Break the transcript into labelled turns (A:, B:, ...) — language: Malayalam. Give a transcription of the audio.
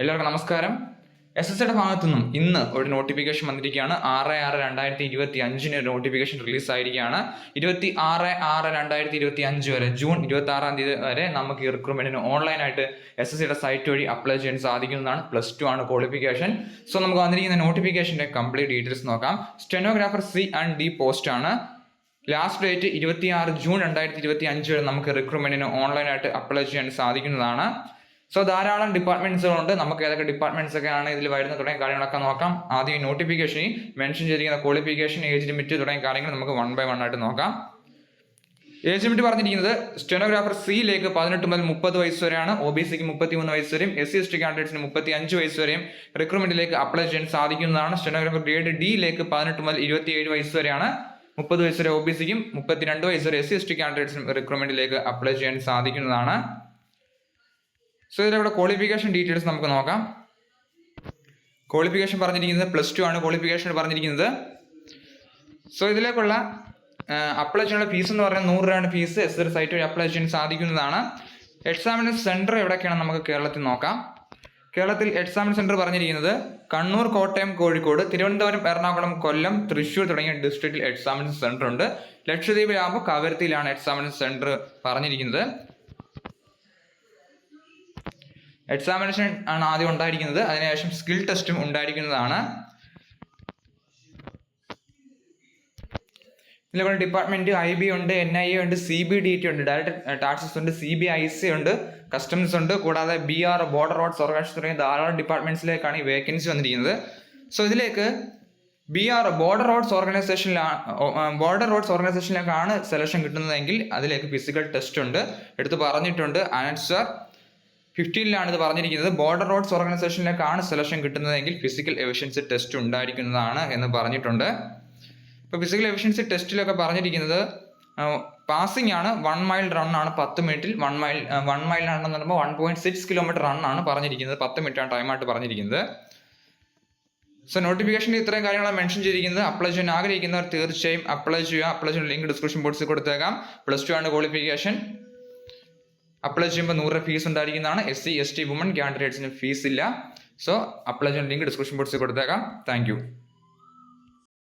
A: എല്ലാവർക്കും നമസ്കാരം. എസ് എസ് സിയുടെ ഭാഗത്തു നിന്നും ഇന്ന് ഒരു നോട്ടിഫിക്കേഷൻ വന്നിരിക്കുകയാണ്. ആറ് ആറ് രണ്ടായിരത്തി ഇരുപത്തി അഞ്ചിന് ഒരു നോട്ടിഫിക്കേഷൻ റിലീസ് ആയിരിക്കുകയാണ്. ഇരുപത്തി ആറ് ആറ് രണ്ടായിരത്തി ഇരുപത്തി അഞ്ച് വരെ ജൂൺ ഇരുപത്തി ആറാം തീയതി വരെ നമുക്ക് ഈ റിക്രൂട്ട്മെന്റിന് ഓൺലൈനായിട്ട് എസ് എസ് സിയുടെ സൈറ്റ് വഴി അപ്ലൈ ചെയ്യാൻ സാധിക്കുന്നതാണ്. പ്ലസ് ടു ആണ് ക്വാളിഫിക്കേഷൻ സോ നമുക്ക് വന്നിരിക്കുന്ന നോട്ടിഫിക്കേഷന്റെ കംപ്ലീറ്റ് ഡീറ്റെയിൽസ് നോക്കാം. Stenographer C and D post ആണ്. ലാസ്റ്റ് ഡേറ്റ് ഇരുപത്തി ആറ് ജൂൺ രണ്ടായിരത്തി ഇരുപത്തി അഞ്ച് വരെ നമുക്ക് റിക്രൂട്ട്മെന്റിന് ഓൺലൈനായിട്ട് അപ്ലൈ ചെയ്യാൻ സാധിക്കുന്നതാണ്. സോ ധാരാളം ഡിപ്പാർട്ട്മെന്റ്സുകളുണ്ട് നമുക്ക് ഏതൊക്കെ ഡിപ്പാർട്ട്മെന്റ്സ് ഒക്കെ ആണ് ഇതിൽ വരുന്ന തുടങ്ങിയ കാര്യങ്ങളൊക്കെ നോക്കാം. ആദ്യം ഈ നോട്ടിഫിക്കേഷനിൽ മെൻഷൻ ചെയ്തിരിക്കുന്ന ക്വാളിഫിക്കേഷൻ ഏജ് ലിമിറ്റ് തുടങ്ങിയ കാര്യങ്ങൾ നമുക്ക് വൺ ബൈ വൺ ആയിട്ട് നോക്കാം. ഏജ് ലിമിറ്റ് പറഞ്ഞിരിക്കുന്നത് സ്റ്റെനോഗ്രാഫർ സിയിലേക്ക് പതിനെട്ട് മുതൽ മുപ്പത് വയസ്സ് വരെയാണ്. ഒ ബി സിക്ക് മുപ്പത്തി മൂന്ന് വയസ്സ് വരെയും എസ് സി എസ് ടി കാൻഡിഡേറ്റ്സിന് മുപ്പത്തി അഞ്ച് വയസ്സ് വരെയും റിക്രൂട്ട്മെന്റിലേക്ക് അപ്ലൈ ചെയ്യാൻ സാധിക്കുന്നതാണ്. സ്റ്റെനോഗ്രാഫർ ഗ്രേഡ് ഡിയിലേക്ക് പതിനെട്ട് മുതൽ ഇരുപത്തി ഏഴ് വയസ്സ് വരെയാണ്. മുപ്പത് വയസ്സ് വരെ ഒ ബി സിക്കും മുപ്പത്തിരണ്ട് വയസ്സ് വരെ എസ് സി എസ് ടി കാൻഡിഡേറ്റ്സിനും റിക്രൂട്ട്മെന്റിലേക്ക് അപ്ലൈ ചെയ്യാൻ സാധിക്കുന്നതാണ്. സോ ഇതിലവിടെ ക്വാളിഫിക്കേഷൻ ഡീറ്റെയിൽസ് നമുക്ക് നോക്കാം. ക്വാളിഫിക്കേഷൻ പറഞ്ഞിരിക്കുന്നത് പ്ലസ് ടു ആണ്. ക്വാളിഫിക്കേഷൻ പറഞ്ഞിരിക്കുന്നത്. സോ ഇതിലേക്കുള്ള അപ്ലൈ ചെയ്യാനുള്ള ഫീസ് എന്ന് പറഞ്ഞാൽ നൂറ് രൂപയാണ് ഫീസ് എസ് എസ് സൈറ്റ് വഴി അപ്ലൈ ചെയ്യാൻ സാധിക്കുന്നതാണ്. എക്സാമിന് സെന്റർ എവിടെയൊക്കെയാണ് നമുക്ക് കേരളത്തിൽ നോക്കാം. കേരളത്തിൽ എക്സാമിൻ സെന്റർ പറഞ്ഞിരിക്കുന്നത് കണ്ണൂർ കോട്ടയം കോഴിക്കോട് തിരുവനന്തപുരം എറണാകുളം കൊല്ലം തൃശ്ശൂർ തുടങ്ങിയ ഡിസ്ട്രിക്റ്റിൽ എക്സാമിൻ സെന്റർ ഉണ്ട്. ലക്ഷദ്വീപിലാകുമ്പോൾ കവരത്തിയിലാണ് എക്സാമിൻ സെന്റർ പറഞ്ഞിരിക്കുന്നത്. എക്സാമിനേഷൻ ആണ് ആദ്യം ഉണ്ടായിരിക്കുന്നത്. അതിനുശേഷം സ്കിൽ ടെസ്റ്റും ഉണ്ടായിരിക്കുന്നതാണ്. ഇതിലെ ഡിപ്പാർട്ട്മെന്റ് ഐ ബി ഉണ്ട് എൻ ഐ എ ഉണ്ട് സി ബി ഡി ടി ഉണ്ട്. ഡയറക്ടർ ടാക്സസ് ഉണ്ട് സി ബി ഐ സി ഉണ്ട് കസ്റ്റംസ് ഉണ്ട്. കൂടാതെ B R border roads organisation തുടങ്ങിയ ധാരാളം ഡിപ്പാർട്ട്മെന്റ്സിലേക്കാണ് ഈ വേക്കൻസി വന്നിരിക്കുന്നത്. സോ ഇതിലേക്ക് ബി ആർ ബോർഡർ റോഡ്സ് ഓർഗനൈസേഷനിലാണ് ബോർഡർ റോഡ്സ് ഓർഗനൈസേഷനിലേക്കാണ് സെലക്ഷൻ കിട്ടുന്നതെങ്കിൽ അതിലേക്ക് ഫിസിക്കൽ ടെസ്റ്റ് ഉണ്ട്. എടുത്ത് പറഞ്ഞിട്ടുണ്ട്. ആൻസർ ഫിഫ്റ്റീനിലാണ് ഇത് പറഞ്ഞിരിക്കുന്നത്. ബോർഡർ റോഡ്സ് ഓർഗനൈസേഷനിലേക്കാണ് സെലക്ഷൻ കിട്ടുന്നതെങ്കിൽ ഫിസിക്കൽ എഫിഷ്യൻസി ടെസ്റ്റ് ഉണ്ടായിരിക്കുന്നതാണ് എന്ന് പറഞ്ഞിട്ടുണ്ട്. ഇപ്പോൾ ഫിസിക്കൽ എഫിഷ്യൻസി ടെസ്റ്റിലൊക്കെ പറഞ്ഞിരിക്കുന്നത് പാസിംഗ് ആണ് വൺ മൈൽ റൺ ആണ് പത്ത് മിനിറ്റിൽ one mile one mile run എന്ന് പറയുമ്പോൾ one point six kilometre run ആണ് പറഞ്ഞിരിക്കുന്നത്. പത്ത് മിനിറ്റ് ആണ് ടൈമായിട്ട് പറഞ്ഞിരിക്കുന്നത്. സോ നോട്ടിഫിക്കേഷനിൽ ഇത്രയും കാര്യങ്ങളാണ് മെൻഷൻ ചെയ്തിരിക്കുന്നത്. അപ്ലൈ ചെയ്യാൻ ആഗ്രഹിക്കുന്നവർ തീർച്ചയായും അപ്ലൈ ചെയ്യുക. അപ്ലൈ ചെയ്യുന്ന ലിങ്ക് ഡിസ്ക്രിപ്ഷൻ ബോക്സിൽ കൊടുത്തേക്കാം. പ്ലസ് ടു ആണ് ക്വാളിഫിക്കേഷൻ അപ്ലൈ ചെയ്യുമ്പോൾ നൂറ് രൂപ ഫീസ് ഉണ്ടായിരിക്കുന്നതാണ് S C S T woman കാൻഡിഡേറ്റ്സിന് fees ഇല്ല. സോ അപ്ലൈ ചെയ്യുന്ന ലിങ്ക് ഡിസ്ക്രിപ്ഷൻ ബോക്സിൽ കൊടുത്തേക്കാം. താങ്ക്